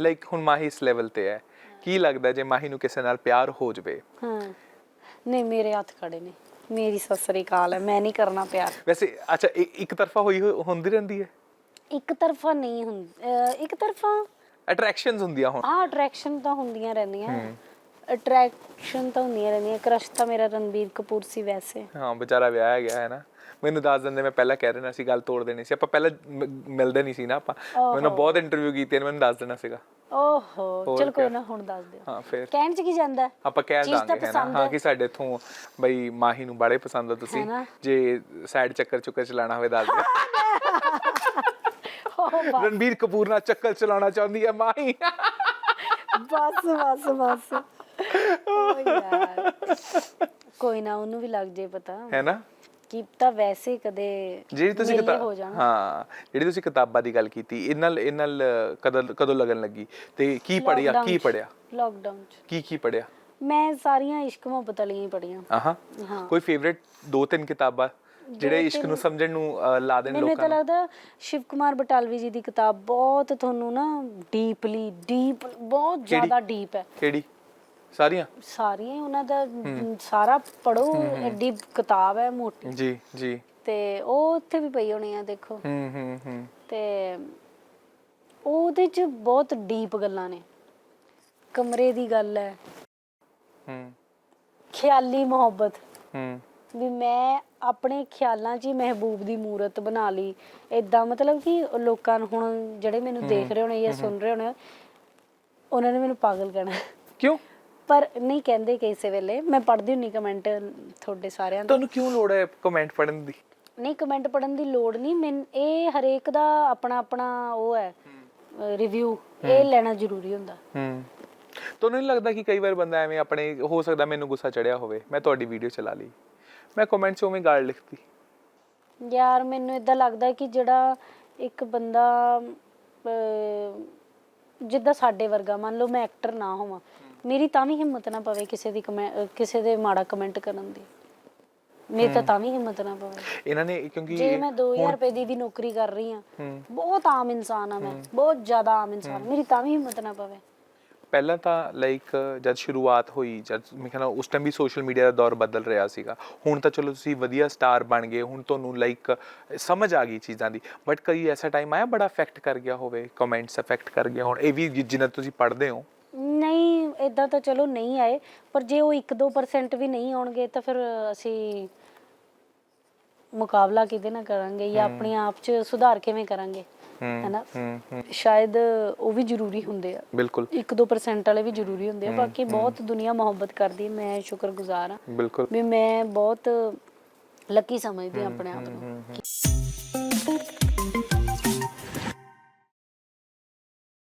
Like ਹੁਣ ਮਾਹੀ ਇਸ level ਤੇ ਹੈ। ਕੀ ਲੱਗਦਾ ਜੇ ਮਾਹੀ ਨੂੰ ਕਿਸੇ ਨਾਲ ਪਿਆਰ ਹੋ ਜਵੇ? ਹਾਂ। ਨਹੀਂ ਮੇਰੇ ਹੱਥ ਖੜੇ ਨੇ। ਮੇਰੀ ਸਸਰੀ ਕਾਲ ਹੈ। ਮੈਂ ਨਹੀਂ ਕਰਨਾ ਪਿਆਰ। ਵੈਸੇ ਅੱਛਾ ਇ- ਇੱਕ ਤਰਫਾ ਹੋਈ ਹੋ- ਹੁੰਦੀ ਰਹਿੰਦੀ ਹੈ? ਇੱਕ ਤਰਫਾ ਨਹੀਂ ਹੁੰਦਾ ਇੱਕ ਤਰਫਾ ਅਟਰੈਕਸ਼ਨਸ ਹੁੰਦੀਆਂ ਹੁਣ। ਆ ਅਟਰੈਕਸ਼ਨ ਤਾਂ ਹੁੰਦੀਆਂ ਰਹਿੰਦੀਆਂ। ਅਟਰੈਕਸ਼ਨ ਤਾਂ ਹੁੰਦੀਆਂ ਰਹਿੰਦੀਆਂ। ਕ੍ਰਸ਼ ਤਾਂ ਮੇਰਾ ਰਣਬੀਰ ਕਪੂਰ ਸੀ ਵੈਸੇ। ਹਾਂ ਵਿਚਾਰਾ ਵਿਆਹ ਗਿਆ ਹੈ ਨਾ। ਮੈਨੂੰ ਦੱਸ ਦਿੰਦੇ ਮੈਂ ਪਹਿਲਾਂ ਕਹਿ ਰਿਹਾ ਸੀ ਗੱਲ ਤੋੜ ਦੇਣੀ ਸੀ। ਆਪਾਂ ਪਹਿਲਾਂ ਮ- ਮਿਲਦੇ ਨਹੀਂ ਸੀ ਨਾ ਆਪਾਂ। ਮੈਨੂੰ ਬਹੁਤ ਇੰਟਰਵਿਊ ਕੀਤੇ ਨੇ ਮੈਨੂੰ ਦੱਸ ਦੇਣਾ ਸੀਗਾ। ਓਹੋ ਚਲ ਕੋਈ ਨਾ ਹੁਣ ਦੱਸ ਦਿਓ। ਹਾਂ ਫਿਰ। ਕਹਿਣ ਚ ਕੀ ਜਾਂਦਾ? ਹੈ? ਆਪਾਂ ਕਹਿ ਚੀਜ਼ ਤਾਂ ਦਾਂਗੇ ਹੈ ਨਾ? ਪਸੰਦ ਹਾਂ ਹੈ। ਕਿ ਸਾਡੇ ਇਥੋਂ ਬਈ ਮਾਹੀ ਨੂੰ ਬੜੇ ਪਸੰਦ ਆ ਤੁਸੀਂ? ਜੇ ਸਾਈਡ ਚੱਕਰ ਚੁੱਕਰ ਚਲਾਣਾ ਹੋਵੇ ਦੱਸ ਦਿਓ। ਰਣਬੀਰ ਕਪੂਰ ਨਾਲ ਚੱਕਰ ਚਲਾਉਣਾ ਚਾਹੁੰਦੀ ਹੈ ਮਾਹੀ। ਬਸ ਬਸ ਬਸ। ਓ ਯਾਰ। ਕੋਈ ਨਾ ਉਹਨੂੰ ਵੀ ਲੱਗ ਜੇ ਪਤਾ। ਹੈ ਨਾ? ਕੀ ਤਾਂ ਵੈਸੇ ਕਦੇ ਜਿਹੜੀ ਤੁਸੀਂ ਮੇਲੇ ਕਿਤਾਬ ਹੋ ਜਾਣ। ਹਾਂ ਜਿਹੜੀ ਤੁਸੀਂ ਕਿਤਾਬਾਂ ਦੀ ਗੱਲ ਕੀਤੀ ਇਹ ਨਾਲ ਇਹ ਨਾਲ ਕਦੋਂ ਕਦੋਂ ਲੱਗਣ ਲੱਗੀ? ਤੇ ਕੀ ਪੜਿਆ ਕੀ। ਪੜਿਆ Lockdown ਚ। ਕੀ ਕੀ ਪੜਿਆ ਮੈਂ ਸਾਰੀਆਂ ਇਸ਼ਕ ਮੁਹੱਬਤ ਵਾਲੀਆਂ ਹੀ ਪੜੀਆਂ ਆਹਾਂ। ਹਾਂ। ਕੋਈ ਫੇਵਰਿਟ ਦੋ ਤਿੰਨ ਕਿਤਾਬਾਂ ਜਿਹੜੇ ਇਸ਼ਕ ਨੂੰ ਸਮਝਣ ਨੂੰ ਲਾ ਦੇਣ ਮੈਨੂੰ ਤਾਂ ਨੂੰ? ਲੱਗਦਾ ਸ਼ਿਵ ਕੁਮਾਰ ਬਟਾਲਵੀ ਜੀ ਦੀ ਕਿਤਾਬ ਬਹੁਤ ਤੁਹਾਨੂੰ ਨਾ ਡੀਪਲੀ ਡੀਪ ਬਹੁਤ ਜ਼ਿਆਦਾ ਡੀਪ ਹੈ। ਕਿਹੜੀ? ਸਾਰੀਆਂ? ਸਾਰੀਆਂ ਹੀ ਉਹਨਾਂ ਦਾ ਸਾਰਾ ਪੜੋ ਐਡੀ ਕਿਤਾਬ ਹੈ ਮੋਟੀ। ਜੀ ਜੀ। ਤੇ ਉਹ ਉੱਥੇ ਵੀ ਪਈ ਹੋਣੀ ਆ ਦੇਖੋ। ਹੂੰ ਹੂੰ ਹੂੰ। ਤੇ ਉਹਦੇ ਚ ਬਹੁਤ ਡੀਪ ਗੱਲਾਂ ਨੇ। ਕਮਰੇ ਦੀ ਗੱਲ ਹੈ। ਹੂੰ। ਖਿਆਲੀ ਮੁਹੱਬਤ। ਹੂੰ। ਵੀ ਮੈਂ ਆਪਣੇ ਖਿਆਲਾਂ 'ਚ ਹੀ ਮਹਿਬੂਬ ਦੀ ਮੂਰਤ ਬਣਾ ਲਈ। ਇਦਾਂ ਮਤਲਬ ਕਿ ਲੋਕਾਂ ਨੂੰ ਹੁਣ ਜਿਹੜੇ ਮੈਨੂੰ ਦੇਖ ਰਹੇ ਹੋਣੇ ਜਾਂ ਸੁਣ ਰਹੇ ਹੋਣੇ ਉਹਨਾਂ ਨੇ ਮੈਨੂੰ ਪਾਗਲ ਕਹਿਣਾ। ਕਿਉਂ? ਪਰ ਨਹੀਂ ਕਹਿੰਦੇ ਕਿਸੇ ਵੇਲੇ। ਮੈਂ ਪੜ੍ਹਦੀ ਹੁੰਨੀ ਕਮੈਂਟ ਤੁਹਾਡੇ ਸਾਰਿਆਂ ਦੇ ਤੁਹਾਨੂੰ ਕਿਉਂ ਲੋੜ ਹੈ ਕਮੈਂਟ ਪੜਨ ਦੀ? ਨਹੀਂ ਕਮੈਂਟ ਪੜਨ ਦੀ ਲੋੜ ਨਹੀਂ। ਮੈਂ ਇਹ ਹਰੇਕ ਦਾ ਆਪਣਾ ਆਪਣਾ ਉਹ ਹੈ ਰਿਵਿਊ ਇਹ ਲੈਣਾ ਜ਼ਰੂਰੀ ਹੁੰਦਾ। ਹੂੰ। ਤੁਹਾਨੂੰ ਨਹੀਂ ਲੱਗਦਾ ਕਿ ਕਈ ਵਾਰ ਬੰਦਾ ਐਵੇਂ ਆਪਣੇ ਹੋ ਸਕਦਾ ਮੈਨੂੰ ਗੁੱਸਾ ਚੜਿਆ ਹੋਵੇ ਮੈਂ ਤੁਹਾਡੀ ਵੀਡੀਓ ਚਲਾ ਲਈ। ਮੈਂ ਕਮੈਂਟ 'ਚ ਉਵੇਂ ਗਾਲ ਲਿਖਤੀ। ਯਾਰ ਮੈਨੂੰ ਇਦਾਂ ਲੱਗਦਾ ਕਿ ਜਿਹੜਾ ਇੱਕ ਬੰਦਾ ਜਿੱਦਾਂ ਸਾਡੇ ਵਰਗਾ ਮੰਨ ਲਓ ਮੈਂ ਐਕਟਰ ਨਾ ਹੋਵਾਂ ਮੇਰੀ ਤਾਂ ਵੀ ਹਿੰਮਤ ਨਾ ਪਵੇ ਕਿਸੇ ਦੀ ਕਮੈ- ਅਹ, ਕਿਸੇ ਦੇ ਮਾੜਾ ਕਮੈਂਟ ਕਰਨ ਦੀ। ਮੇਰੀ ਤਾਂ ਤਾਂ ਵੀ ਹਿੰਮਤ ਨਾ ਪਵੇ। ਇਹਨਾਂ ਨੇ ਕਿਉਂਕਿ ਜੇ ਮੈਂ 2000 ਰੁਪਏ ਦੀ ਵੀ ਨੌਕਰੀ ਕਰ ਰਹੀ ਹਾਂ ਹੂੰ। ਬਹੁਤ ਆਮ ਇਨਸਾਨ ਆ ਮੈਂ ਬਹੁਤ ਜ਼ਿਆਦਾ ਆਮ ਇਨਸਾਨ ਮੇਰੀ ਤਾਂ ਵੀ ਹਿੰਮਤ ਨਾ ਪਵੇ। ਪਹਿਲਾਂ ਤਾਂ ਲਾਈਕ ਜਦ ਸ਼ੁਰੂਆਤ ਹੋਈ ਜਦ ਮੈਂ ਕਹਿੰਦਾ ਉਸ ਟਾਈਮ ਵੀ ਸੋਸ਼ਲ ਮੀਡੀਆ ਦਾ ਦੌਰ ਬਦਲ ਰਿਹਾ ਸੀਗਾ। ਹੁਣ ਤਾਂ ਚਲੋ ਤੁਸੀਂ ਵਧੀਆ ਸਟਾਰ ਬਣ ਗਏ ਹੁਣ ਤੁਹਾਨੂੰ ਲਾਈਕ ਸਮਝ ਆ ਗਈ ਚੀਜ਼ਾਂ ਦੀ। ਬਟ ਕਈ ਐਸਾ ਟਾਈਮ ਆਇਆ ਬੜਾ ਅਫੈਕਟ ਕਰ ਗਿਆ ਹੋਵੇ ਕਮੈਂਟਸ ਅਫੈਕਟ ਕਰ ਗਿਆ ਹੁਣ। ਇਹ ਵੀ ਜਿ- ਜਿੰਨਾ ਤੁਸੀਂ ਪੜ੍ਹਦੇ ਹੋ ਨਹੀਂ ਇਦਾਂ ਤਾਂ ਚਲੋ ਨਹੀਂ ਆਏ ਪਰ ਜੇ ਉਹ 1-2% ਵੀ ਨਹੀਂ ਆਉਣਗੇ ਤਾਂ ਫਿਰ ਅਸੀਂ ਮੁਕਾਬਲਾ ਕਿਹਦੇ ਨਾਲ ਕਰਾਂਗੇ ਜਾਂ ਆਪਣੇ ਆਪ 'ਚ ਸੁਧਾਰ ਕਿਵੇਂ ਕਰਾਂਗੇ ਹੈਨਾ? ਸ਼ਾਇਦ ਉਹ ਵੀ ਜ਼ਰੂਰੀ ਹੁੰਦੇ ਆ। ਬਿਲਕੁਲ। 1-2% ਵਾਲੇ ਵੀ ਜ਼ਰੂਰੀ ਹੁੰਦੇ ਆ। ਬਾਕੀ ਬਹੁਤ ਦੁਨੀਆ ਮੁਹੱਬਤ ਕਰਦੀ ਹੈ ਮੈਂ ਸ਼ੁਕਰਗੁਜ਼ਾਰ ਹਾਂ ਬਿਲਕੁਲ। ਵੀ ਮੈਂ ਬਹੁਤ ਲੱਕੀ ਸਮਝਦੀ ਆਪਣੇ ਆਪ ਨੂੰ।